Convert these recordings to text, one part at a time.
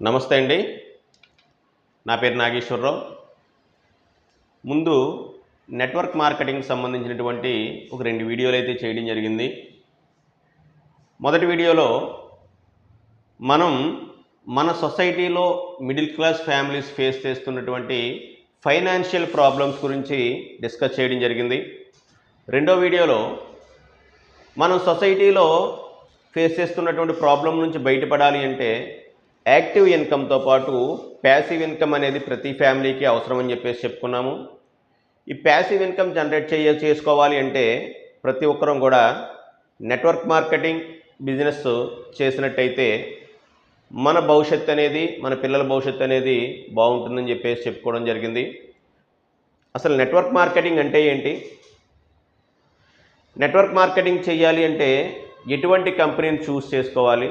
నమస్తే అండి. నా పేరు నాగేశ్వరరావు. ముందు నెట్వర్క్ మార్కెటింగ్ సంబంధించినటువంటి ఒక రెండు వీడియోలు అయితే చేయడం జరిగింది. మొదటి వీడియోలో మనం మన సొసైటీలో మిడిల్ క్లాస్ ఫ్యామిలీస్ ఫేస్ చేస్తున్నటువంటి ఫైనాన్షియల్ ప్రాబ్లమ్స్ గురించి డిస్కస్ చేయడం జరిగింది. రెండో వీడియోలో మనం సొసైటీలో ఫేస్ చేస్తున్నటువంటి ప్రాబ్లం నుంచి బయటపడాలి అంటే యాక్టివ్ ఇన్కమ్తో పాటు ప్యాసివ్ ఇన్కమ్ అనేది ప్రతి ఫ్యామిలీకి అవసరం అని చెప్పేసి చెప్పుకున్నాము. ఈ ప్యాసివ్ ఇన్కమ్ జనరేట్ చేయ చేసుకోవాలి అంటే ప్రతి ఒక్కరం కూడా నెట్వర్క్ మార్కెటింగ్ బిజినెస్ చేసినట్టయితే మన భవిష్యత్తు అనేది మన పిల్లల భవిష్యత్తు అనేది బాగుంటుందని చెప్పేసి చెప్పుకోవడం జరిగింది. అసలు నెట్వర్క్ మార్కెటింగ్ అంటే ఏంటి? నెట్వర్క్ మార్కెటింగ్ చేయాలి అంటే ఎటువంటి కంపెనీని చూస్ చేసుకోవాలి?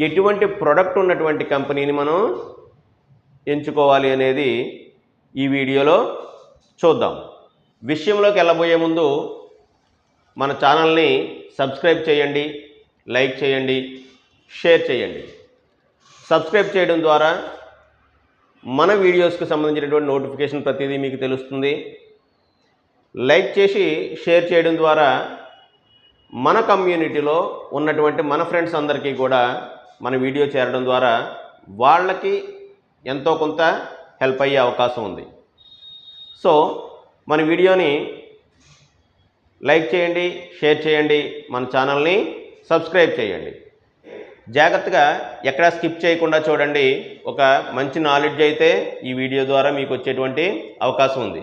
ఎటువంటి ప్రొడక్ట్ ఉన్నటువంటి కంపెనీని మనం ఎంచుకోవాలి అనేది ఈ వీడియోలో చూద్దాం. విషయంలోకి వెళ్ళబోయే ముందు మన ఛానల్ని సబ్స్క్రైబ్ చేయండి లైక్ చేయండి షేర్ చేయండి. సబ్స్క్రైబ్ చేయడం ద్వారా మన వీడియోస్కి సంబంధించినటువంటి నోటిఫికేషన్ ప్రతిదీ మీకు తెలుస్తుంది. లైక్ చేసి షేర్ చేయడం ద్వారా మన కమ్యూనిటీలో ఉన్నటువంటి మన ఫ్రెండ్స్ అందరికీ కూడా మన వీడియో చేరడం ద్వారా వాళ్ళకి ఎంతో కొంత హెల్ప్ అయ్యే అవకాశం ఉంది. సో మన వీడియోని లైక్ చేయండి షేర్ చేయండి మన ఛానల్ని సబ్స్క్రైబ్ చేయండి. జాగ్రత్తగా ఎక్కడా స్కిప్ చేయకుండా చూడండి. ఒక మంచి నాలెడ్జ్ అయితే ఈ వీడియో ద్వారా మీకు వచ్చేటువంటి అవకాశం ఉంది.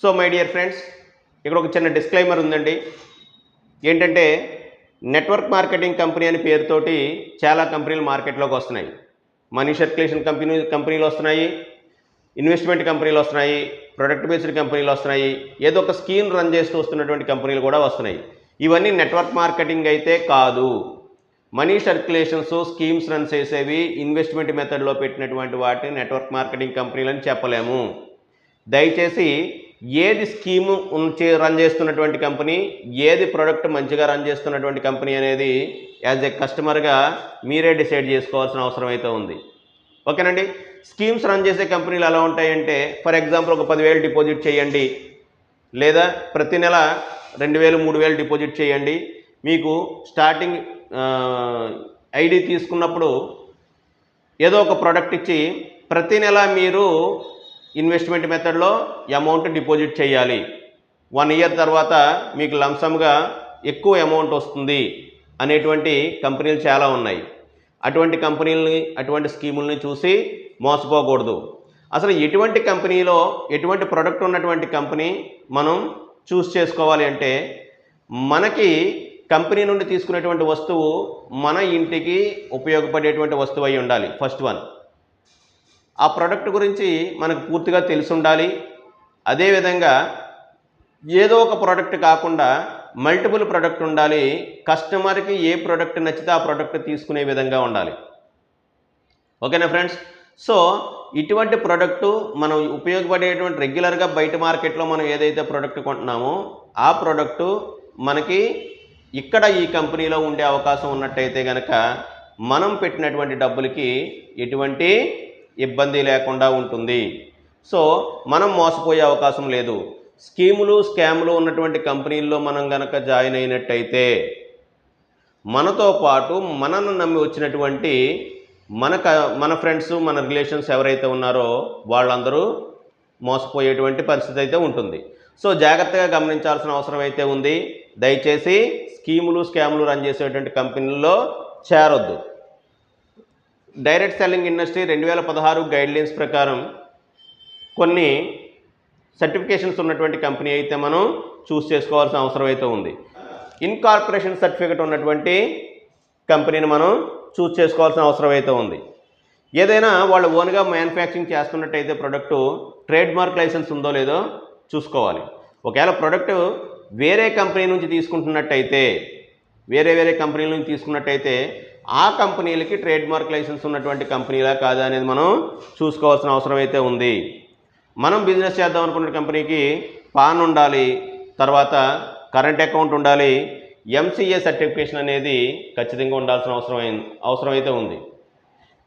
సో మై డియర్ ఫ్రెండ్స్ ఇక్కడ ఒక చిన్న డిస్క్లైమర్ ఉందండి. ఏంటంటే నెట్వర్క్ మార్కెటింగ్ కంపెనీ అనే పేరుతోటి చాలా కంపెనీలు మార్కెట్లోకి వస్తున్నాయి. మనీ సర్క్యులేషన్ కంపెనీ కంపెనీలు వస్తున్నాయి. ఇన్వెస్ట్మెంట్ కంపెనీలు వస్తున్నాయి. ప్రొడక్ట్ బేస్డ్ కంపెనీలు వస్తున్నాయి. ఏదో ఒక స్కీమ్ రన్ చేస్తూ వస్తున్నటువంటి కంపెనీలు కూడా వస్తున్నాయి. ఇవన్నీ నెట్వర్క్ మార్కెటింగ్ అయితే కాదు. మనీ సర్క్యులేషన్స్ స్కీమ్స్ రన్ చేసేవి ఇన్వెస్ట్మెంట్ మెథడ్లో పెట్టినటువంటి వాటిని నెట్వర్క్ మార్కెటింగ్ కంపెనీలు అని చెప్పలేము. దయచేసి ఏది స్కీము రన్ చేస్తున్నటువంటి కంపెనీ ఏది ప్రోడక్ట్ మంచిగా రన్ చేస్తున్నటువంటి కంపెనీ అనేది యాజ్ ఏ కస్టమర్గా మీరే డిసైడ్ చేసుకోవాల్సిన అవసరం అయితే ఉంది. ఓకేనండి? స్కీమ్స్ రన్ చేసే కంపెనీలు ఎలా ఉంటాయంటే ఫర్ ఎగ్జాంపుల్ ఒక పదివేలు డిపాజిట్ చేయండి లేదా ప్రతి నెల రెండు వేలు మూడు వేలు డిపాజిట్ చేయండి. మీకు స్టార్టింగ్ ఐడి తీసుకున్నప్పుడు ఏదో ఒక ప్రోడక్ట్ ఇచ్చి ప్రతి నెల మీరు ఇన్వెస్ట్మెంట్ మెథడ్లో అమౌంట్ డిపాజిట్ చేయాలి. వన్ ఇయర్ తర్వాత మీకు లంసమ్గా ఎక్కువ అమౌంట్ వస్తుంది అనేటువంటి కంపెనీలు చాలా ఉన్నాయి. అటువంటి కంపెనీలని అటువంటి స్కీముల్ని చూసి మోసపోకూడదు. అసలు ఎటువంటి కంపెనీలో ఎటువంటి ప్రోడక్ట్ ఉన్నటువంటి కంపెనీ మనం చూస్ చేసుకోవాలి అంటే మనకి కంపెనీ నుండి తీసుకునేటువంటి వస్తువు మన ఇంటికి ఉపయోగపడేటువంటి వస్తువు అయి ఉండాలి. First one. ఆ ప్రోడక్ట్ గురించి మనకు పూర్తిగా తెలిసి ఉండాలి అదేవిధంగా ఏదో ఒక ప్రోడక్ట్ కాకుండా మల్టిపుల్ ప్రోడక్ట్ ఉండాలి. కస్టమర్కి ఏ ప్రోడక్ట్ నచ్చితే ఆ ప్రోడక్ట్ తీసుకునే విధంగా ఉండాలి. ఓకేనా ఫ్రెండ్స్? సో ఇటువంటి ప్రోడక్టు మనం ఉపయోగపడేటువంటి రెగ్యులర్గా బయట మార్కెట్లో మనం ఏదైతే ప్రోడక్ట్ కొంటున్నామో ఆ ప్రోడక్టు మనకి ఇక్కడ ఈ కంపెనీలో ఉండే అవకాశం ఉన్నట్టయితే కనుక మనం పెట్టినటువంటి డబ్బులకి ఎటువంటి ఇబ్బంది లేకుండా ఉంటుంది. సో మనం మోసపోయే అవకాశం లేదు. స్కీములు స్కాములు ఉన్నటువంటి కంపెనీల్లో మనం గనక జాయిన్ అయినట్టయితే మనతో పాటు మనను నమ్మి వచ్చినటువంటి మన క మన ఫ్రెండ్స్ మన రిలేషన్స్ ఎవరైతే ఉన్నారో వాళ్ళందరూ మోసపోయేటువంటి పరిస్థితి అయితే ఉంటుంది. సో జాగ్రత్తగా గమనించాల్సిన అవసరం అయితే ఉంది. దయచేసి స్కీములు స్కాములు రన్ చేసేటువంటి కంపెనీల్లో చేరొద్దు. డైరెక్ట్ సెల్లింగ్ ఇండస్ట్రీ రెండు వేల పదహారు గైడ్లైన్స్ ప్రకారం కొన్ని సర్టిఫికేషన్స్ ఉన్నటువంటి కంపెనీ అయితే మనం చూస్ చేసుకోవాల్సిన అవసరం అయితే ఉంది. ఇన్కార్పొరేషన్ సర్టిఫికేట్ ఉన్నటువంటి కంపెనీని మనం చూస్ చేసుకోవాల్సిన అవసరం అయితే ఉంది. ఏదైనా వాళ్ళు ఓన్గా మ్యానుఫ్యాక్చరింగ్ చేస్తున్నట్టయితే ప్రొడక్టు ట్రేడ్ మార్క్ లైసెన్స్ ఉందో లేదో చూసుకోవాలి. ఒకవేళ ప్రొడక్ట్ వేరే కంపెనీ నుంచి తీసుకుంటున్నట్టయితే వేరే వేరే కంపెనీల నుంచి తీసుకున్నట్టయితే ఆ కంపెనీలకి ట్రేడ్ మార్క్ లైసెన్స్ ఉన్నటువంటి కంపెనీలా కాదా అనేది మనం చూసుకోవాల్సిన అవసరం అయితే ఉంది. మనం బిజినెస్ చేద్దాం అనుకున్న కంపెనీకి పాన్ ఉండాలి తర్వాత కరెంట్ అకౌంట్ ఉండాలి ఎంసీఏ సర్టిఫికేషన్ అనేది ఖచ్చితంగా ఉండాల్సిన అవసరం అవసరం అయితే ఉంది.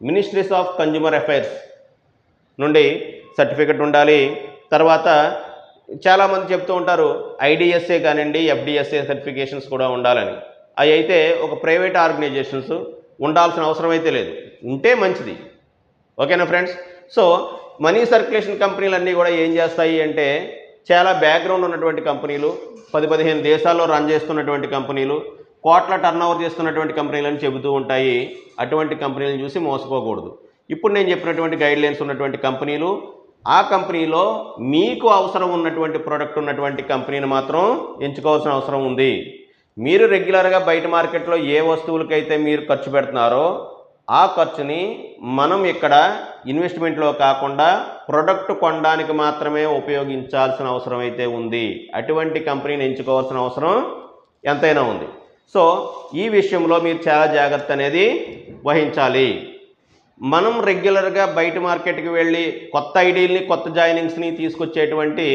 మినిస్ట్రీస్ ఆఫ్ కన్జ్యూమర్ అఫైర్స్ నుండి సర్టిఫికెట్ ఉండాలి తర్వాత చాలామంది చెప్తూ ఉంటారు ఐడిఎస్ఏ కానివ్వండి ఎఫ్డిఎస్ఏ సర్టిఫికేషన్స్ కూడా ఉండాలని. అవి అయితే ఒక ప్రైవేట్ ఆర్గనైజేషన్స్ ఉండాల్సిన అవసరం అయితే లేదు. ఉంటే మంచిది. ఓకేనా ఫ్రెండ్స్? సో మనీ సర్క్యులేషన్ కంపెనీలు అన్నీ కూడా ఏం చేస్తాయి అంటే చాలా బ్యాక్గ్రౌండ్ ఉన్నటువంటి కంపెనీలు పది పదిహేను దేశాల్లో రన్ చేస్తున్నటువంటి కంపెనీలు కోట్ల టర్న్ ఓవర్ చేస్తున్నటువంటి కంపెనీలు అని చెబుతూ ఉంటాయి. అటువంటి కంపెనీలను చూసి మోసపోకూడదు. ఇప్పుడు నేను చెప్పినటువంటి గైడ్ లైన్స్ ఉన్నటువంటి కంపెనీలు ఆ కంపెనీలో మీకు అవసరం ఉన్నటువంటి ప్రోడక్ట్ ఉన్నటువంటి కంపెనీని మాత్రం ఎంచుకోవాల్సిన అవసరం ఉంది. మీరు రెగ్యులర్గా బయట మార్కెట్లో ఏ వస్తువులకైతే మీరు ఖర్చు పెడుతున్నారో ఆ ఖర్చుని మనం ఇక్కడ ఇన్వెస్ట్మెంట్లో కాకుండా ప్రొడక్ట్ కొనడానికి మాత్రమే ఉపయోగించాల్సిన అవసరం అయితే ఉంది. అటువంటి కంపెనీని ఎంచుకోవాల్సిన అవసరం ఎంతైనా ఉంది. సో ఈ విషయంలో మీరు చాలా జాగ్రత్త అనేది వహించాలి. మనం రెగ్యులర్గా బయట మార్కెట్కి వెళ్ళి కొత్త ఐడీల్ని కొత్త జాయినింగ్స్ని తీసుకొచ్చేటువంటి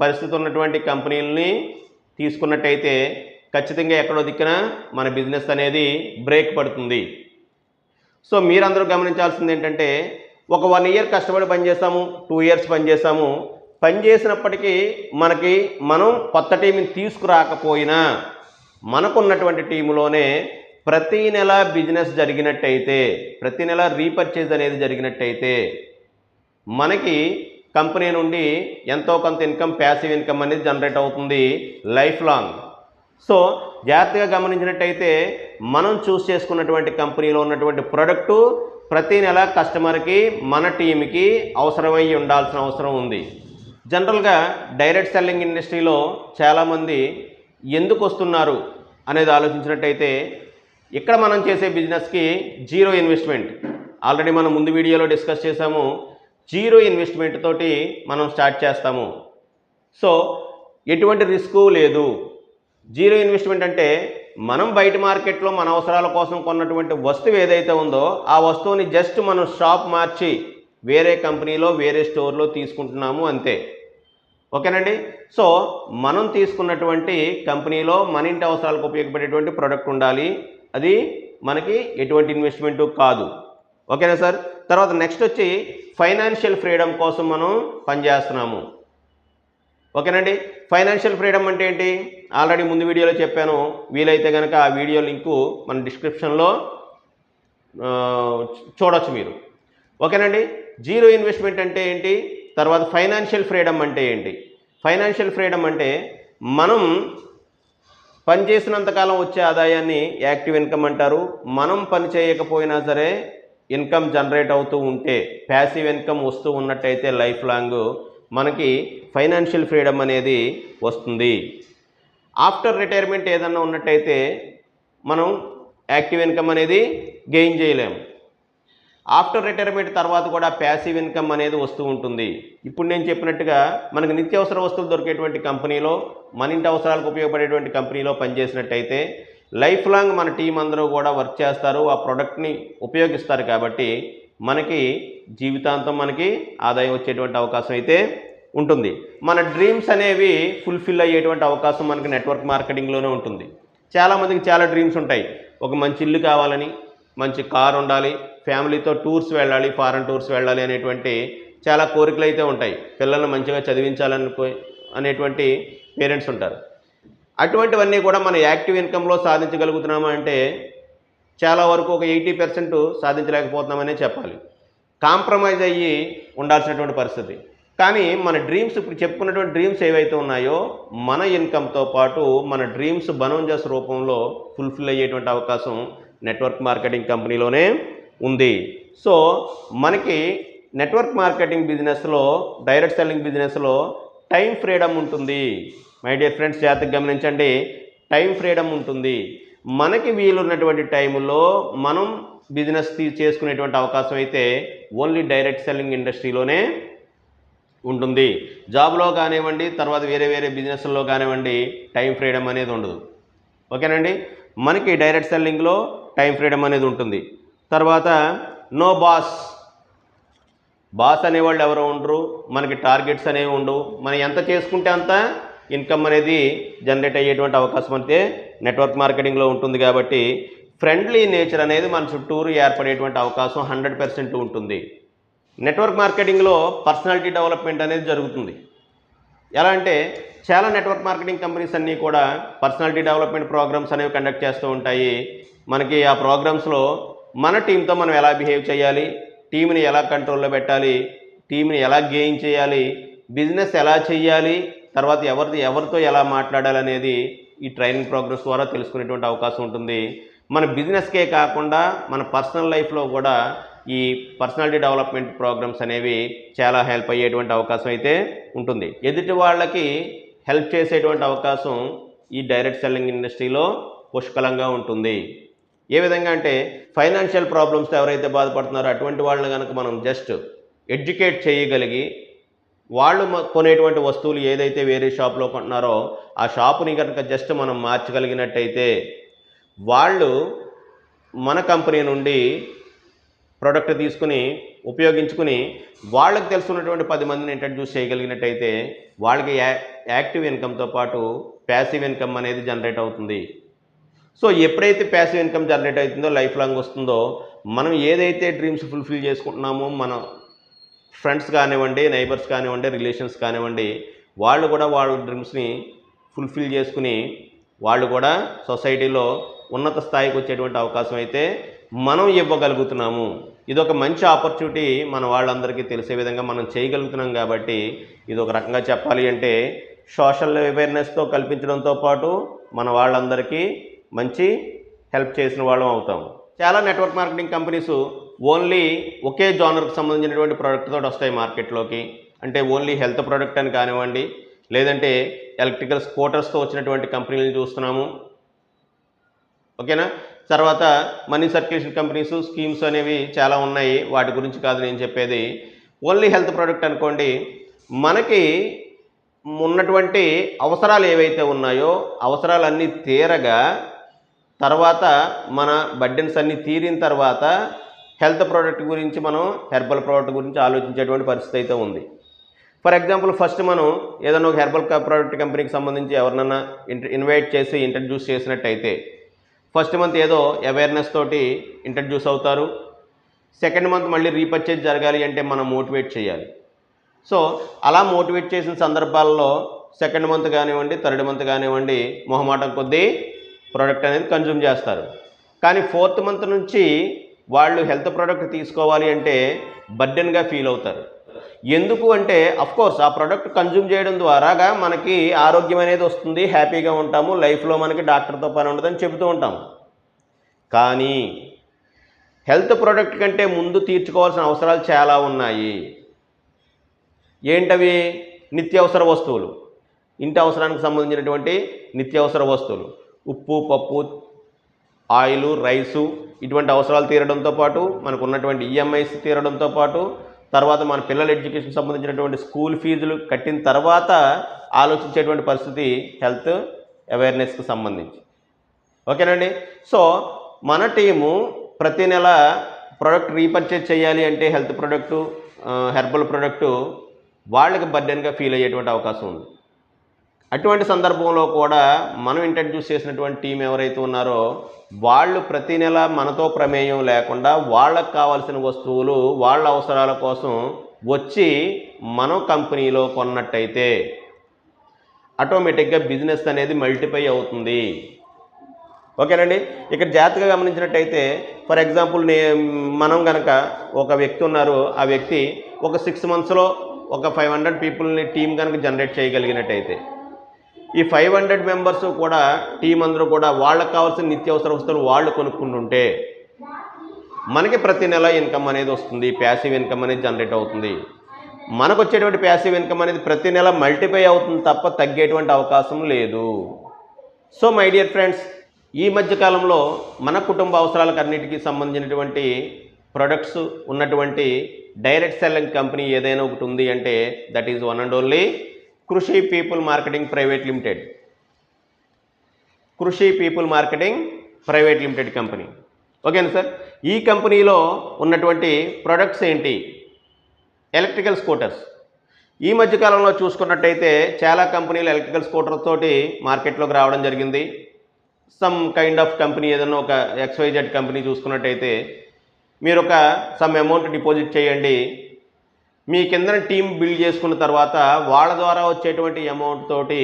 పరిస్థితి ఉన్నటువంటి కంపెనీలని తీసుకున్నట్టయితే ఖచ్చితంగా ఎక్కడో దిక్కున మన బిజినెస్ అనేది బ్రేక్ పడుతుంది. సో మీరందరూ గమనించాల్సింది ఏంటంటే ఒక వన్ ఇయర్ కష్టపడి పనిచేస్తాము టూ ఇయర్స్ పనిచేస్తాము పనిచేసినప్పటికీ మనకి మనం కొత్త టీంని తీసుకురాకపోయినా మనకున్నటువంటి టీములోనే ప్రతి నెల బిజినెస్ జరిగినట్టయితే ప్రతి నెల రీపర్చేజ్ అనేది జరిగినట్టయితే మనకి కంపెనీ నుండి ఎంతో కొంత ఇన్కమ్ ప్యాసివ్ ఇన్కమ్ అనేది జనరేట్ అవుతుంది లైఫ్ లాంగ్. సో జాగ్రత్తగా గమనించినట్టయితే మనం చూస్ చేసుకున్నటువంటి కంపెనీలో ఉన్నటువంటి ప్రొడక్టు ప్రతి నెల కస్టమర్కి మన టీంకి అవసరమై ఉండాల్సిన అవసరం ఉంది. జనరల్గా డైరెక్ట్ సెల్లింగ్ ఇండస్ట్రీలో చాలామంది ఎందుకు వస్తున్నారు అనేది ఆలోచించినట్టయితే ఇక్కడ మనం చేసే బిజినెస్కి జీరో ఇన్వెస్ట్మెంట్. ఆల్రెడీ మనం ముందు వీడియోలో డిస్కస్ చేసాము జీరో ఇన్వెస్ట్మెంట్ తోటి మనం స్టార్ట్ చేస్తాము. సో ఎటువంటి రిస్కు లేదు. జీరో ఇన్వెస్ట్మెంట్ అంటే మనం బయట మార్కెట్లో మన అవసరాల కోసం కొన్నటువంటి వస్తువు ఏదైతే ఉందో ఆ వస్తువుని జస్ట్ మనం షాప్ మార్చి వేరే కంపెనీలో వేరే స్టోర్లో తీసుకుంటున్నాము అంతే. ఓకేనండి? సో మనం తీసుకున్నటువంటి కంపెనీలో మన ఇంటి అవసరాలకు ఉపయోగపడేటువంటి ప్రోడక్ట్ ఉండాలి. అది మనకి ఎటువంటి ఇన్వెస్ట్మెంట్ కాదు. ఓకేనా సార్? తర్వాత నెక్స్ట్ వచ్చి ఫైనాన్షియల్ ఫ్రీడమ్ కోసం మనం పనిచేస్తున్నాము. ఓకేనండి? ఫైనాన్షియల్ ఫ్రీడమ్ అంటే ఏంటి? ఆల్రెడీ ముందు వీడియోలో చెప్పాను వీలైతే కనుక ఆ వీడియో లింకు మన డిస్క్రిప్షన్లో చూడొచ్చు మీరు. ఓకేనండి? జీరో ఇన్వెస్ట్మెంట్ అంటే ఏంటి? తర్వాత ఫైనాన్షియల్ ఫ్రీడమ్ అంటే ఏంటి? ఫైనాన్షియల్ ఫ్రీడమ్ అంటే మనం పనిచేసినంతకాలం వచ్చే ఆదాయాన్ని యాక్టివ్ ఇన్కమ్ అంటారు. మనం పని చేయకపోయినా సరే ఇన్కమ్ జనరేట్ అవుతూ ఉంటే ప్యాసివ్ ఇన్కమ్ వస్తూ ఉన్నట్టయితే లైఫ్ లాంగ్ మనకి ఫైనాన్షియల్ ఫ్రీడమ్ అనేది వస్తుంది. ఆఫ్టర్ రిటైర్మెంట్ ఏదన్నా ఉన్నట్టయితే మనం యాక్టివ్ ఇన్కమ్ అనేది గెయిన్ చేయలేము ఆఫ్టర్ రిటైర్మెంట్ తర్వాత కూడా ప్యాసివ్ ఇన్కమ్ అనేది వస్తూ ఉంటుంది. ఇప్పుడు నేను చెప్పినట్టుగా మనకు నిత్యావసర వస్తువులు దొరికేటువంటి కంపెనీలో మన ఇంటి అవసరాలకు ఉపయోగపడేటువంటి కంపెనీలో పనిచేసినట్టయితే లైఫ్ లాంగ్ మన టీం అందరూ కూడా వర్క్ చేస్తారు. ఆ ప్రోడక్ట్ని ఉపయోగిస్తారు కాబట్టి మనకి జీవితాంతం మనకి ఆదాయం వచ్చేటువంటి అవకాశం అయితే ఉంటుంది. మన డ్రీమ్స్ అనేవి ఫుల్ఫిల్ అయ్యేటువంటి అవకాశం మనకి నెట్వర్క్ మార్కెటింగ్లోనే ఉంటుంది. చాలామందికి చాలా డ్రీమ్స్ ఉంటాయి. ఒక మంచి ఇల్లు కావాలని మంచి కార్ ఉండాలి ఫ్యామిలీతో టూర్స్ వెళ్ళాలి ఫారెన్ టూర్స్ వెళ్ళాలి అనేటువంటి చాలా కోరికలు అయితే ఉంటాయి. పిల్లల్ని మంచిగా చదివించాలనుకో అనేటువంటి పేరెంట్స్ ఉంటారు. అటువంటివన్నీ కూడా మన యాక్టివ్ ఇన్కంలో సాధించగలుగుతున్నామా అంటే చాలా వరకు ఒక ఎయిటీ పర్సెంట్ సాధించలేకపోతున్నామనే చెప్పాలి. కాంప్రమైజ్ అయ్యి ఉండాల్సినటువంటి పరిస్థితి. కానీ మన డ్రీమ్స్ ఇప్పుడు చెప్పుకున్నటువంటి డ్రీమ్స్ ఏవైతే ఉన్నాయో మన ఇన్కమ్తో పాటు మన డ్రీమ్స్ బనోంజస్ రూపంలో ఫుల్ఫిల్ అయ్యేటువంటి అవకాశం నెట్వర్క్ మార్కెటింగ్ కంపెనీలోనే ఉంది. సో మనకి నెట్వర్క్ మార్కెటింగ్ బిజినెస్లో డైరెక్ట్ సెల్లింగ్ బిజినెస్లో టైం ఫ్రీడమ్ ఉంటుంది. మై డియర్ ఫ్రెండ్స్ జాగ్రత్తగా గమనించండి. టైం ఫ్రీడమ్ ఉంటుంది. మనకి వీలున్నటువంటి టైంలో మనం బిజినెస్ తీ చేసుకునేటువంటి అవకాశం అయితే ఓన్లీ డైరెక్ట్ సెల్లింగ్ ఇండస్ట్రీలోనే ఉంటుంది. జాబ్లో కానివ్వండి తర్వాత వేరే వేరే బిజినెస్లో కానివ్వండి టైం ఫ్రీడమ్ అనేది ఉండదు. ఓకేనండి? మనకి డైరెక్ట్ సెల్లింగ్లో టైం ఫ్రీడమ్ అనేది ఉంటుంది. తర్వాత నో బాస్. బాస్ అనేవాళ్ళు ఎవరు ఉండరు మనకి టార్గెట్స్ అనేవి ఉండవు. మనం ఎంత చేసుకుంటే అంత ఇన్కమ్ అనేది జనరేట్ అయ్యేటువంటి అవకాశం అయితే నెట్వర్క్ మార్కెటింగ్లో ఉంటుంది కాబట్టి ఫ్రెండ్లీ నేచర్ అనేది మన చుట్టూరు ఏర్పడేటువంటి అవకాశం హండ్రెడ్ పర్సెంట్ ఉంటుంది. నెట్వర్క్ మార్కెటింగ్లో పర్సనాలిటీ డెవలప్మెంట్ అనేది జరుగుతుంది. ఎలా అంటే చాలా నెట్వర్క్ మార్కెటింగ్ కంపెనీస్ అన్నీ కూడా పర్సనాలిటీ డెవలప్మెంట్ ప్రోగ్రామ్స్ అనేవి కండక్ట్ చేస్తూ ఉంటాయి. మనకి ఆ ప్రోగ్రామ్స్లో మన టీంతో మనం ఎలా బిహేవ్ చేయాలి టీంని ఎలా కంట్రోల్లో పెట్టాలి టీంని ఎలా గెయిన్ చేయాలి బిజినెస్ ఎలా చేయాలి తర్వాత ఎవరిది ఎవరితో ఎలా మాట్లాడాలి అనేది ఈ ట్రైనింగ్ ప్రోగ్రెస్ ద్వారా తెలుసుకునేటువంటి అవకాశం ఉంటుంది. మన బిజినెస్కే కాకుండా మన పర్సనల్ లైఫ్లో కూడా ఈ పర్సనాలిటీ డెవలప్మెంట్ ప్రోగ్రామ్స్ అనేవి చాలా హెల్ప్ అయ్యేటువంటి అవకాశం అయితే ఉంటుంది. ఎదుటి వాళ్ళకి హెల్ప్ చేసేటువంటి అవకాశం ఈ డైరెక్ట్ సెల్లింగ్ ఇండస్ట్రీలో పుష్కలంగా ఉంటుంది. ఏ విధంగా అంటే ఫైనాన్షియల్ ప్రాబ్లమ్స్ ఎవరైతే బాధపడుతున్నారో అటువంటి వాళ్ళని కనుక మనం జస్ట్ ఎడ్యుకేట్ చేయగలిగి వాళ్ళు కొనేటువంటి వస్తువులు ఏదైతే వేరే షాప్లో కొంటున్నారో ఆ షాపుని కనుక జస్ట్ మనం మార్చగలిగినట్టయితే వాళ్ళు మన కంపెనీ నుండి ప్రోడక్ట్ తీసుకుని ఉపయోగించుకుని వాళ్ళకి తెలుసున్నటువంటి పది మందిని ఇంట్రడ్యూస్ చేయగలిగినట్టయితే వాళ్ళకి యాక్టివ్ ఇన్కమ్తో పాటు ప్యాసివ్ ఇన్కమ్ అనేది జనరేట్ అవుతుంది. సో ఎప్పుడైతే ప్యాసివ్ ఇన్కమ్ జనరేట్ అవుతుందో లైఫ్ లాంగ్ వస్తుందో మనం ఏదైతే డ్రీమ్స్ ఫుల్ఫిల్ చేసుకుంటున్నామో మన ఫ్రెండ్స్ కానివ్వండి నైబర్స్ కానివ్వండి రిలేషన్స్ కానివ్వండి వాళ్ళు కూడా వాళ్ళ డ్రీమ్స్ని ఫుల్ఫిల్ చేసుకుని వాళ్ళు కూడా సొసైటీలో ఉన్నత స్థాయికి వచ్చేటువంటి అవకాశం అయితే మనం ఇవ్వగలుగుతున్నాము. ఇది ఒక మంచి ఆపర్చునిటీ మన వాళ్ళందరికీ తెలిసే విధంగా మనం చేయగలుగుతున్నాం కాబట్టి ఇది ఒక రకంగా చెప్పాలి అంటే సోషల్ అవేర్నెస్తో కల్పించడంతో పాటు మన వాళ్ళందరికీ మంచి హెల్ప్ చేసిన వాళ్ళం అవుతాం. చాలా నెట్వర్క్ మార్కెటింగ్ కంపెనీస్ ఓన్లీ ఒకే జానర్కి సంబంధించినటువంటి ప్రోడక్ట్ తోటి వస్తాయి మార్కెట్లోకి. అంటే ఓన్లీ హెల్త్ ప్రోడక్ట్ అని కానివ్వండి లేదంటే ఎలక్ట్రికల్ స్కూటర్స్తో వచ్చినటువంటి కంపెనీలను చూస్తున్నాము. ఓకేనా? తర్వాత మనీ సర్క్యులేషన్ కంపెనీస్ స్కీమ్స్ అనేవి చాలా ఉన్నాయి. వాటి గురించి కాదు నేను చెప్పేది. ఓన్లీ హెల్త్ ప్రోడక్ట్ అనుకోండి మనకి ఉన్నటువంటి అవసరాలు ఏవైతే ఉన్నాయో అవసరాలన్నీ తీరగా తర్వాత మన బడ్డెన్స్ అన్నీ తీరిన తర్వాత హెల్త్ ప్రోడక్ట్ గురించి మనం హెర్బల్ ప్రోడక్ట్ గురించి ఆలోచించేటువంటి పరిస్థితి అయితే ఉంది. ఫర్ ఎగ్జాంపుల్ ఫస్ట్ మనం ఏదైనా ఒక హెర్బల్ ప్రోడక్ట్ కంపెనీకి సంబంధించి ఎవరినన్నా ఇంట ఇన్వైట్ చేసి ఇంట్రడ్యూస్ చేసినట్టయితే ఫస్ట్ మంత్ ఏదో అవేర్నెస్ తోటి ఇంట్రడ్యూస్ అవుతారు. సెకండ్ మంత్ మళ్ళీ రీపర్చేజ్ జరగాలి అంటే మనం మోటివేట్ చేయాలి. సో అలా మోటివేట్ చేసిన సందర్భాల్లో సెకండ్ మంత్ కానివ్వండి థర్డ్ మంత్ కానివ్వండి మొహమాటం కొద్దీ ప్రోడక్ట్ అనేది కన్జ్యూమ్ చేస్తారు. కానీ ఫోర్త్ మంత్ నుంచి వాళ్ళు హెల్త్ ప్రోడక్ట్ తీసుకోవాలి అంటే బర్డెన్గా ఫీల్ అవుతారు. ఎందుకు అంటే అఫ్కోర్స్ ఆ ప్రోడక్ట్ కన్జ్యూమ్ చేయడం ద్వారాగా మనకి ఆరోగ్యం అనేది వస్తుంది హ్యాపీగా ఉంటాము లైఫ్లో మనకి డాక్టర్తో పని ఉండదని చెబుతూ ఉంటాము కానీ హెల్త్ ప్రోడక్ట్ కంటే ముందు తీర్చుకోవాల్సిన అవసరాలు చాలా ఉన్నాయి. ఏంటవి? నిత్యావసర వస్తువులు. ఇంటి అవసరానికి సంబంధించినటువంటి నిత్యావసర వస్తువులు. ఉప్పు పప్పు ఆయిల్ రైసు ఇటువంటి అవసరాలు తీరడంతో పాటు మనకు ఉన్నటువంటి ఈఎంఐస్ తీరడంతో పాటు తర్వాత మన పిల్లల ఎడ్యుకేషన్ సంబంధించినటువంటి స్కూల్ ఫీజులు కట్టిన తర్వాత ఆలోచించేటువంటి పరిస్థితి హెల్త్ అవేర్నెస్కి సంబంధించి. ఓకేనండి? సో మన టీము ప్రతి నెల ప్రోడక్ట్ రీపర్చేజ్ చేయాలి అంటే హెల్త్ ప్రొడక్టు హెర్బల్ ప్రొడక్టు వాళ్ళకి బర్డెన్గా ఫీల్ అయ్యేటువంటి అవకాశం ఉంది. అటువంటి సందర్భంలో కూడా మనం ఇంట్రడ్యూస్ చేసినటువంటి టీం ఎవరైతే ఉన్నారో వాళ్ళు ప్రతి నెల మనతో ప్రమేయం లేకుండా వాళ్ళకు కావాల్సిన వస్తువులు వాళ్ళ అవసరాల కోసం వచ్చి మనం కంపెనీలో కొన్నట్టయితే ఆటోమేటిక్గా బిజినెస్ అనేది మల్టిపై అవుతుంది. ఓకేనండి? ఇక్కడ జాగ్రత్తగా గమనించినట్టయితే ఫర్ ఎగ్జాంపుల్ నే మనం గనక ఒక వ్యక్తి ఉన్నారు ఆ వ్యక్తి ఒక సిక్స్ మంత్స్లో ఒక ఫైవ్ హండ్రెడ్ పీపుల్ని టీం కనుక జనరేట్ చేయగలిగినట్టయితే ఈ ఫైవ్ హండ్రెడ్ మెంబర్స్ కూడా టీం అందరూ కూడా వాళ్ళకి కావాల్సిన నిత్యావసర వస్తువులు వాళ్ళు కొనుక్కుంటుంటే మనకి ప్రతి నెల ఇన్కమ్ అనేది వస్తుంది ప్యాసివ్ ఇన్కమ్ అనేది జనరేట్ అవుతుంది. మనకు వచ్చేటువంటి ప్యాసివ్ ఇన్కమ్ అనేది ప్రతి నెల మల్టిపై అవుతుంది తప్ప తగ్గేటువంటి అవకాశం లేదు. సో మై డియర్ ఫ్రెండ్స్ ఈ మధ్యకాలంలో మన కుటుంబ అవసరాలకు అన్నిటికీ సంబంధించినటువంటి ప్రొడక్ట్స్ ఉన్నటువంటి డైరెక్ట్ సెల్లింగ్ కంపెనీ ఏదైనా ఒకటి ఉంది అంటే that is one and only Krishi people marketing private limited. Krishi people marketing private limited company. ఓకేనా సార్? ఈ కంపెనీలో ఉన్నటువంటి ప్రొడక్ట్స్ ఏంటి? Electrical scooters. ఈ మధ్యకాలంలో చూసుకున్నట్టయితే చాలా కంపెనీలు ఎలక్ట్రికల్ స్కూటర్ తోటి మార్కెట్లోకి రావడం జరిగింది. సమ్ కైండ్ ఆఫ్ కంపెనీ ఏదైనా ఒక ఎక్స్వైజెడ్ కంపెనీ చూసుకున్నట్టయితే మీరు ఒక సమ్ అమౌంట్ డిపాజిట్ చేయండి. మీ కింద టీం బిల్డ్ చేసుకున్న తర్వాత వాళ్ళ ద్వారా వచ్చేటువంటి అమౌంట్ తోటి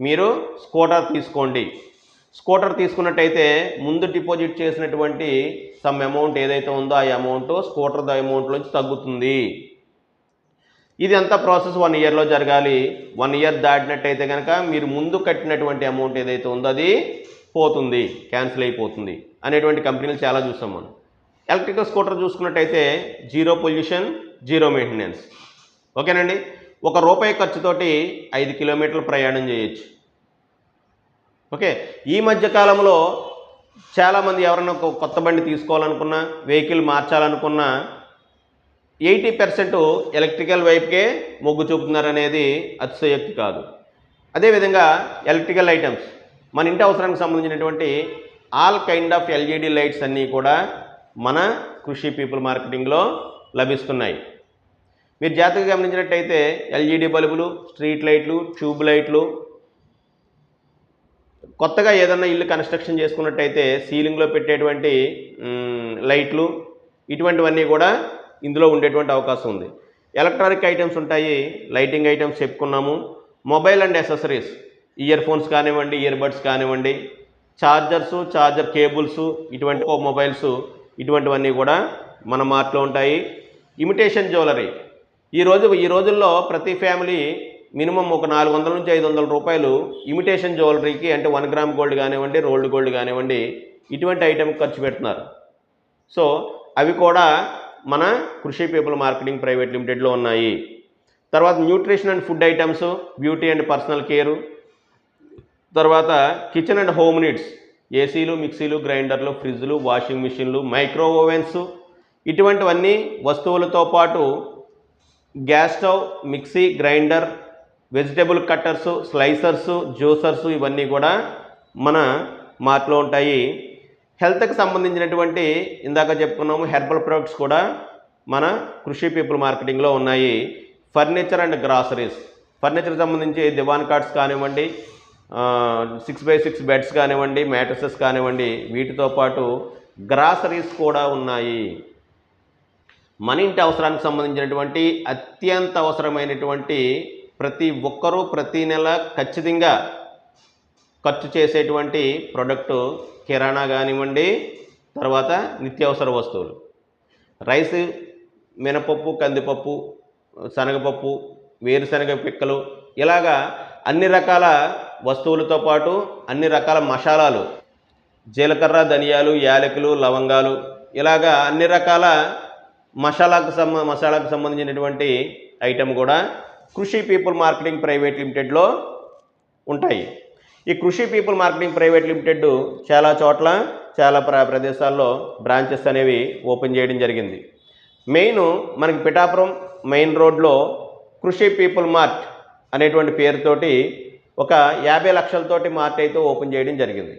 మీరు స్కూటర్ తీసుకోండి. స్కూటర్ తీసుకున్నట్టయితే ముందు డిపాజిట్ చేసినటువంటి సమ్ అమౌంట్ ఏదైతే ఉందో ఆ అమౌంట్ స్కూటర్ అమౌంట్లోంచి తగ్గుతుంది. ఇది అంతా ప్రాసెస్ వన్ ఇయర్లో జరగాలి. వన్ ఇయర్ దాటినట్టయితే కనుక మీరు ముందు కట్టినటువంటి అమౌంట్ ఏదైతే ఉందో అది పోతుంది క్యాన్సిల్ అయిపోతుంది అనేటువంటి కంపెనీలు చాలా చూసాం మనం. ఎలక్ట్రికల్ స్కూటర్ చూసుకున్నట్టయితే జీరో పొల్యూషన్ జీరో మెయింటెనెన్స్. ఓకేనండి? ఒక రూపాయి ఖర్చుతోటి ఐదు కిలోమీటర్లు ప్రయాణం చేయొచ్చు. ఓకే? ఈ మధ్య కాలంలో చాలామంది ఎవరైనా ఒక కొత్త బండి తీసుకోవాలనుకున్నా వెహికల్ మార్చాలనుకున్నా ఎయిటీ పర్సెంట్ ఎలక్ట్రికల్ వైపుకే మొగ్గు చూపుతున్నారనేది అతిశయోక్తి కాదు. అదేవిధంగా ఎలక్ట్రికల్ ఐటమ్స్. మన ఇంటి అవసరానికి సంబంధించినటువంటి all kind of LED lights అన్నీ కూడా మన కృషి పీపుల్ మార్కెటింగ్లో లభిస్తున్నాయి. మీరు జాతకు గమనించినట్టయితే ఎల్ఈడి బల్బులు స్ట్రీట్ లైట్లు ట్యూబ్ లైట్లు కొత్తగా ఏదన్నా ఇల్లు కన్స్ట్రక్షన్ చేసుకున్నట్టయితే సీలింగ్లో పెట్టేటువంటి లైట్లు ఇటువంటివన్నీ కూడా ఇందులో ఉండేటువంటి అవకాశం ఉంది. ఎలక్ట్రానిక్ ఐటమ్స్ ఉంటాయి లైటింగ్ ఐటమ్స్ చెప్పుకున్నాము mobile and accessories earphones కానివ్వండి ఇయర్ బడ్స్ కానివ్వండి ఛార్జర్సు ఛార్జర్ కేబుల్స్ ఇటువంటి మొబైల్స్ ఇటువంటివన్నీ కూడా మన మార్ట్లో ఉంటాయి. ఇమిటేషన్ జ్యువెలరీ ఈ రోజు ఈ రోజుల్లో ప్రతి ఫ్యామిలీ మినిమం ఒక నాలుగు వందల నుంచి ఐదు వందల రూపాయలు ఇమిటేషన్ జ్యువెలరీకి అంటే వన్ గ్రామ్ గోల్డ్ కానివ్వండి రోల్డ్ గోల్డ్ కానివ్వండి ఇటువంటి ఐటెం ఖర్చు పెడుతున్నారు. సో అవి కూడా మన కృషి పీపుల్ మార్కెటింగ్ ప్రైవేట్ లిమిటెడ్లో ఉన్నాయి. తర్వాత nutrition and food items beauty and personal care తర్వాత కిచెన్ అండ్ హోమ్ నీడ్స్ ఏసీలు మిక్సీలు గ్రైండర్లు ఫ్రిడ్జ్లు వాషింగ్ మిషన్లు మైక్రో ఓవెన్స్ ఇటువంటివన్నీ వస్తువులతో పాటు gas stove mixie grinder vegetable cutters slicers juicers ఇవన్నీ కూడా మన మార్ట్లో ఉంటాయి. హెల్త్కి సంబంధించినటువంటి ఇందాక చెప్పుకున్నాము హెర్బల్ ప్రొడక్ట్స్ కూడా మన కృషి పీపుల్ మార్కెటింగ్లో ఉన్నాయి. Furniture and groceries. ఫర్నిచర్ సంబంధించి దివాన్ కార్డ్స్ కానివ్వండి సిక్స్ బై సిక్స్ బెడ్స్ కానివ్వండి మ్యాట్రసెస్ కానివ్వండి వీటితో పాటు గ్రాసరీస్ కూడా ఉన్నాయి. మన ఇంటి అవసరానికి సంబంధించినటువంటి అత్యంత అవసరమైనటువంటి ప్రతి ఒక్కరూ ప్రతి నెల ఖచ్చితంగా ఖర్చు చేసేటువంటి ప్రొడక్టు కిరాణా కానివ్వండి తర్వాత నిత్యావసర వస్తువులు. రైస్ మినపప్పు కందిపప్పు శనగపప్పు వేరుశనగ పిక్కలు ఇలాగా అన్ని రకాల వస్తువులతో పాటు అన్ని రకాల మసాలాలు జీలకర్ర ధనియాలు యాలకులు లవంగాలు ఇలాగా అన్ని రకాల మసాలాకు సంబ మసాలాకు సంబంధించినటువంటి ఐటెం కూడా కృషి పీపుల్ మార్కెటింగ్ ప్రైవేట్ లిమిటెడ్లో ఉంటాయి. ఈ కృషి పీపుల్ మార్కెటింగ్ ప్రైవేట్ లిమిటెడ్ చాలా చోట్ల చాలా ప్ర ప్రదేశాల్లో బ్రాంచెస్ అనేవి ఓపెన్ చేయడం జరిగింది. మెయిన్ మనకి పిఠాపురం మెయిన్ రోడ్లో కృషి పీపుల్ మార్ట్ అనేటువంటి పేరుతోటి ఒక యాభై లక్షలతోటి మార్ట్ అయితే ఓపెన్ చేయడం జరిగింది.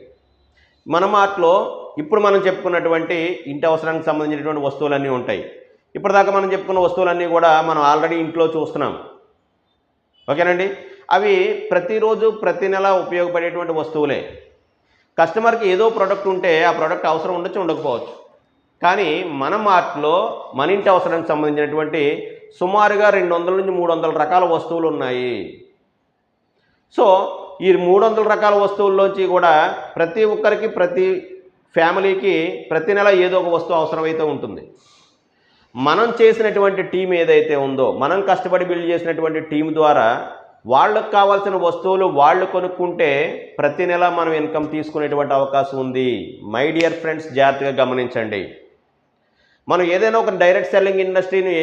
మన మార్ట్లో ఇప్పుడు మనం చెప్పుకున్నటువంటి ఇంటి అవసరానికి సంబంధించినటువంటి వస్తువులన్నీ ఉంటాయి. ఇప్పటిదాకా మనం చెప్పుకున్న వస్తువులన్నీ కూడా మనం ఆల్రెడీ ఇంట్లో చూస్తున్నాం. ఓకేనండి? అవి ప్రతిరోజు ప్రతి నెల ఉపయోగపడేటువంటి వస్తువులే. కస్టమర్కి ఏదో ప్రోడక్ట్ ఉంటే ఆ ప్రోడక్ట్ అవసరం ఉండొచ్చు ఉండకపోవచ్చు. కానీ మన మార్ట్లో మన ఇంటి అవసరానికి సంబంధించినటువంటి సుమారుగా రెండు వందల నుంచి మూడు వందల రకాల వస్తువులు ఉన్నాయి. సో ఈ మూడు వందల రకాల వస్తువుల్లోంచి కూడా ప్రతి ఒక్కరికి ప్రతి ఫ్యామిలీకి ప్రతి నెల ఏదో ఒక వస్తువు అవసరమైతే ఉంటుంది. మనం చేసినటువంటి టీం ఏదైతే ఉందో మనం కష్టపడి బిల్డ్ చేసినటువంటి టీం ద్వారా వాళ్ళకు కావాల్సిన వస్తువులు వాళ్ళు కొనుక్కుంటే ప్రతి నెల మనం ఇన్కమ్ తీసుకునేటువంటి అవకాశం ఉంది. మై డియర్ ఫ్రెండ్స్ జాగ్రత్తగా గమనించండి. మనం ఏదైనా ఒక డైరెక్ట్ సెల్లింగ్ ఇండస్ట్రీని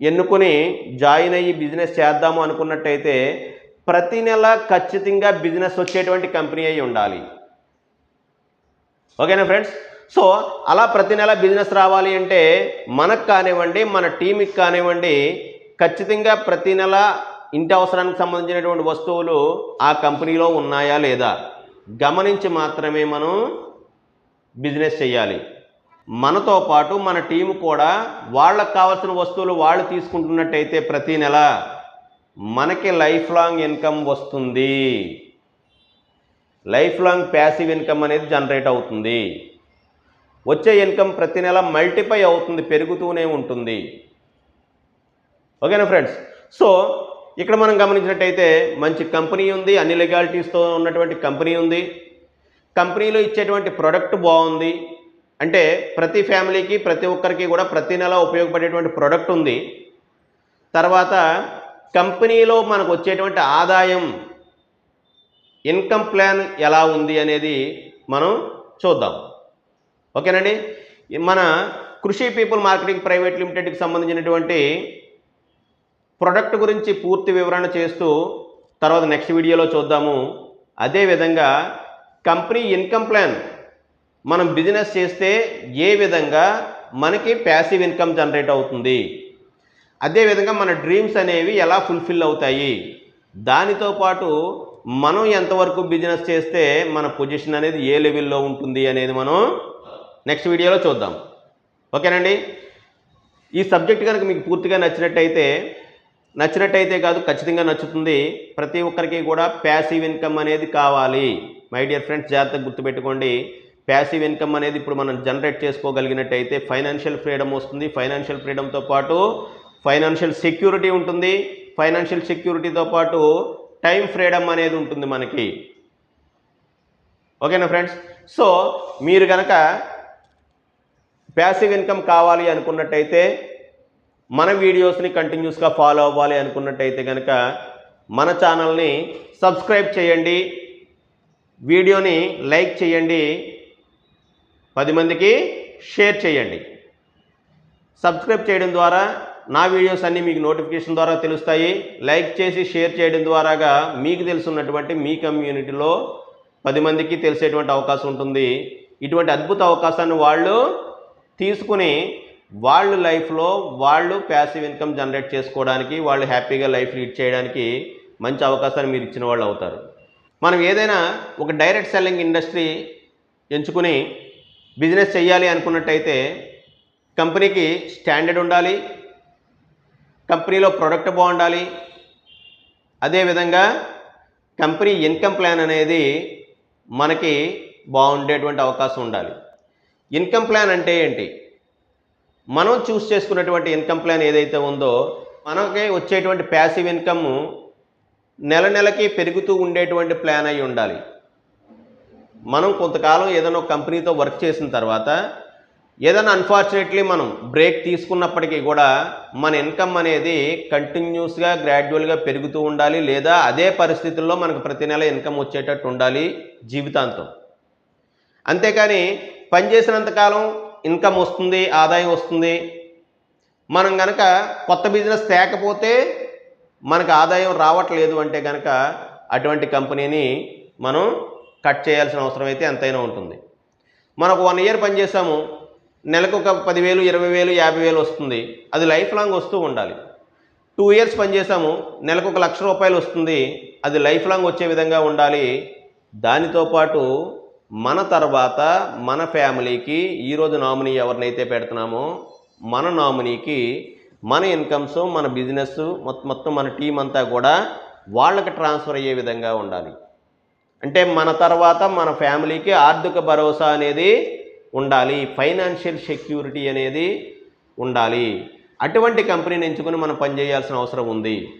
ఎన్నుకొని జాయిన్ అయ్యి బిజినెస్ చేద్దాము అనుకున్నట్టయితే ప్రతి నెల ఖచ్చితంగా బిజినెస్ వచ్చేటువంటి కంపెనీ అయి ఉండాలి. ఓకేనా ఫ్రెండ్స్? సో అలా ప్రతి నెల బిజినెస్ రావాలి అంటే మనకు కానివ్వండి మన టీంకి కానివ్వండి ఖచ్చితంగా ప్రతి నెల ఇంటి అవసరానికి సంబంధించినటువంటి వస్తువులు ఆ కంపెనీలో ఉన్నాయా లేదా గమనించి మాత్రమే మనం బిజినెస్ చేయాలి. మనతో పాటు మన టీము కూడా వాళ్ళకు కావాల్సిన వస్తువులు వాళ్ళు తీసుకుంటున్నట్టయితే ప్రతి నెల మనకి లైఫ్ లాంగ్ ఇన్కమ్ వస్తుంది. లైఫ్ లాంగ్ ప్యాసివ్ ఇన్కమ్ అనేది జనరేట్ అవుతుంది. వచ్చే ఇన్కమ్ ప్రతి నెల మల్టిపై అవుతుంది పెరుగుతూనే ఉంటుంది. ఓకేనా ఫ్రెండ్స్ సో ఇక్కడ మనం గమనించినట్టయితే మంచి కంపెనీ ఉంది అన్ని లెగాలిటీస్తో ఉన్నటువంటి కంపెనీ ఉంది. కంపెనీలో ఇచ్చేటువంటి ప్రొడక్ట్ బాగుంది. అంటే ప్రతి ఫ్యామిలీకి ప్రతి ఒక్కరికి కూడా ప్రతి నెల ఉపయోగపడేటువంటి ప్రొడక్ట్ ఉంది. తర్వాత కంపెనీలో మనకు వచ్చేటువంటి ఆదాయం ఇన్కమ్ ప్లాన్ ఎలా ఉంది అనేది మనం చూద్దాం. ఓకేనండి? మన కృషి పీపుల్ మార్కెటింగ్ ప్రైవేట్ లిమిటెడ్కి సంబంధించినటువంటి ప్రొడక్ట్ గురించి పూర్తి వివరణ చేస్తూ తర్వాత నెక్స్ట్ వీడియోలో చూద్దాము. అదేవిధంగా కంపెనీ ఇన్కమ్ ప్లాన్ మనం బిజినెస్ చేస్తే ఏ విధంగా మనకి ప్యాసివ్ ఇన్కమ్ జనరేట్ అవుతుంది? అదేవిధంగా మన డ్రీమ్స్ అనేవి ఎలా ఫుల్ఫిల్ అవుతాయి? దానితో పాటు మనం ఎంతవరకు బిజినెస్ చేస్తే మన పొజిషన్ అనేది ఏ లెవెల్లో ఉంటుంది అనేది మనం నెక్స్ట్ వీడియోలో చూద్దాం. ఓకేనండి? ఈ సబ్జెక్ట్ కనుక మీకు పూర్తిగా నచ్చినట్టయితే నచ్చినట్టయితే కాదు ఖచ్చితంగా నచ్చుతుంది. ప్రతి ఒక్కరికి కూడా ప్యాసివ్ ఇన్కమ్ అనేది కావాలి. మై డియర్ ఫ్రెండ్స్ జాగ్రత్తగా గుర్తుపెట్టుకోండి. ప్యాసివ్ ఇన్కమ్ అనేది ఇప్పుడు మనం జనరేట్ చేసుకోగలిగినట్టయితే ఫైనాన్షియల్ ఫ్రీడమ్ వస్తుంది. ఫైనాన్షియల్ ఫ్రీడమ్తో పాటు ఫైనాన్షియల్ సెక్యూరిటీ ఉంటుంది. ఫైనాన్షియల్ సెక్యూరిటీతో పాటు టైం ఫ్రీడమ్ అనేది ఉంటుంది మనకి. ఓకేనా ఫ్రెండ్స్ సో మీరు కనుక ప్యాసివ్ ఇన్కమ్ కావాలి అనుకున్నట్టయితే మన వీడియోస్ని కంటిన్యూస్గా ఫాలో అవ్వాలి అనుకున్నట్టయితే కనుక మన ఛానల్ని సబ్స్క్రైబ్ చేయండి. వీడియోని లైక్ చేయండి. పది మందికి షేర్ చేయండి. సబ్స్క్రైబ్ చేయడం ద్వారా నా వీడియోస్ అన్నీ మీకు నోటిఫికేషన్ ద్వారా తెలుస్తాయి. లైక్ చేసి షేర్ చేయడం ద్వారాగా మీకు తెలుసున్నటువంటి మీ కమ్యూనిటీలో పది మందికి తెలిసేటువంటి అవకాశం ఉంటుంది. ఇటువంటి అద్భుత అవకాశాన్ని వాళ్ళు తీసుకుని వాళ్ళు లైఫ్లో వాళ్ళు ప్యాసివ్ ఇన్కమ్ జనరేట్ చేసుకోవడానికి వాళ్ళు హ్యాపీగా లైఫ్ లీడ్ చేయడానికి మంచి అవకాశాన్ని మీరు ఇచ్చిన వాళ్ళు అవుతారు. మనం ఏదైనా ఒక డైరెక్ట్ సెల్లింగ్ ఇండస్ట్రీ ఎంచుకుని బిజినెస్ చేయాలి అనుకున్నట్టయితే కంపెనీకి స్టాండర్డ్ ఉండాలి కంపెనీలో ప్రొడక్ట్ బాగుండాలి. అదేవిధంగా కంపెనీ ఇన్కమ్ ప్లాన్ అనేది మనకి బాగుండేటువంటి అవకాశం ఉండాలి. ఇన్కమ్ ప్లాన్ అంటే ఏంటి? మనం చూస్ చేసుకున్నటువంటి ఇన్కమ్ ప్లాన్ ఏదైతే ఉందో మనకి వచ్చేటువంటి ప్యాసివ్ ఇన్కమ్ నెల నెలకి పెరుగుతూ ఉండేటువంటి ప్లాన్ అయి ఉండాలి. మనం కొంతకాలం ఏదైనా కంపెనీతో వర్క్ చేసిన తర్వాత ఏదైనా అన్ఫార్చునేట్లీ మనం బ్రేక్ తీసుకున్నప్పటికీ కూడా మన ఇన్కమ్ అనేది కంటిన్యూస్గా గ్రాడ్యువల్గా పెరుగుతూ ఉండాలి లేదా అదే పరిస్థితుల్లో మనకు ప్రతి నెల ఇన్కమ్ వచ్చేటట్టు ఉండాలి జీవితాంతం. అంతేకాని పనిచేసినంతకాలం ఇన్కమ్ వస్తుంది ఆదాయం వస్తుంది. మనం కనుక కొత్త బిజినెస్ తేకపోతే మనకు ఆదాయం రావట్లేదు అంటే కనుక అటువంటి కంపెనీని మనం కట్ చేయాల్సిన అవసరం అయితే ఎంతైనా ఉంటుంది. మనకు వన్ ఇయర్ పనిచేసాము నెలకు ఒక పదివేలు ఇరవై వేలు యాభై వేలు వస్తుంది. అది లైఫ్ లాంగ్ వస్తూ ఉండాలి. టూ ఇయర్స్ పనిచేసాము నెలకు ఒక లక్ష రూపాయలు వస్తుంది. అది లైఫ్ లాంగ్ వచ్చే విధంగా ఉండాలి. దానితో పాటు మన తర్వాత మన ఫ్యామిలీకి ఈరోజు నామినీ ఎవరినైతే పెడుతున్నామో మన నామినీకి మన ఇన్కమ్స్ మన బిజినెస్ మొత్తం మన టీం అంతా కూడా వాళ్ళకి ట్రాన్స్ఫర్ అయ్యే విధంగా ఉండాలి. అంటే మన తర్వాత మన ఫ్యామిలీకి ఆర్థిక భరోసా అనేది ఉండాలి. ఫైనాన్షియల్ సెక్యూరిటీ అనేది ఉండాలి. అటువంటి కంపెనీని ఎంచుకొని మనం పనిచేయాల్సిన అవసరం ఉంది.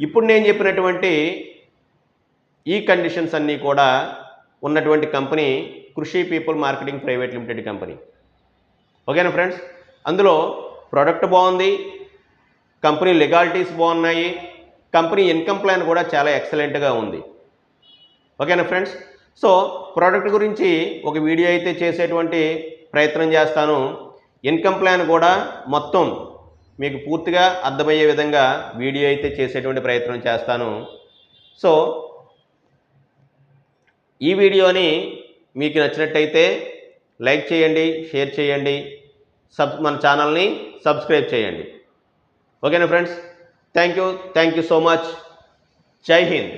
ఇప్పుడు నేను చెప్పినటువంటి ఈ కండిషన్స్ అన్నీ కూడా ఉన్నటువంటి company Krishi people marketing private limited company. ఓకేనా ఫ్రెండ్స్? అందులో ప్రోడక్ట్ బాగుంది కంపెనీ లెగాలిటీస్ బాగున్నాయి కంపెనీ ఇన్కమ్ ప్లాన్ కూడా చాలా ఎక్సలెంట్గా ఉంది. ఓకేనా ఫ్రెండ్స్? సో ప్రోడక్ట్ గురించి ఒక వీడియో అయితే చేసేటువంటి ప్రయత్నం చేస్తాను. ఇన్కమ్ ప్లాన్ కూడా మొత్తం మీకు పూర్తిగా అర్థమయ్యే విధంగా వీడియో అయితే చేసేటువంటి ప్రయత్నం చేస్తాను. సో ఈ వీడియోని మీకు నచ్చినట్టయితే లైక్ చేయండి షేర్ చేయండి సబ్ మన ఛానల్ని సబ్స్క్రైబ్ చేయండి. ఓకేనా friends? Thank you thank you so much. Jai Hind.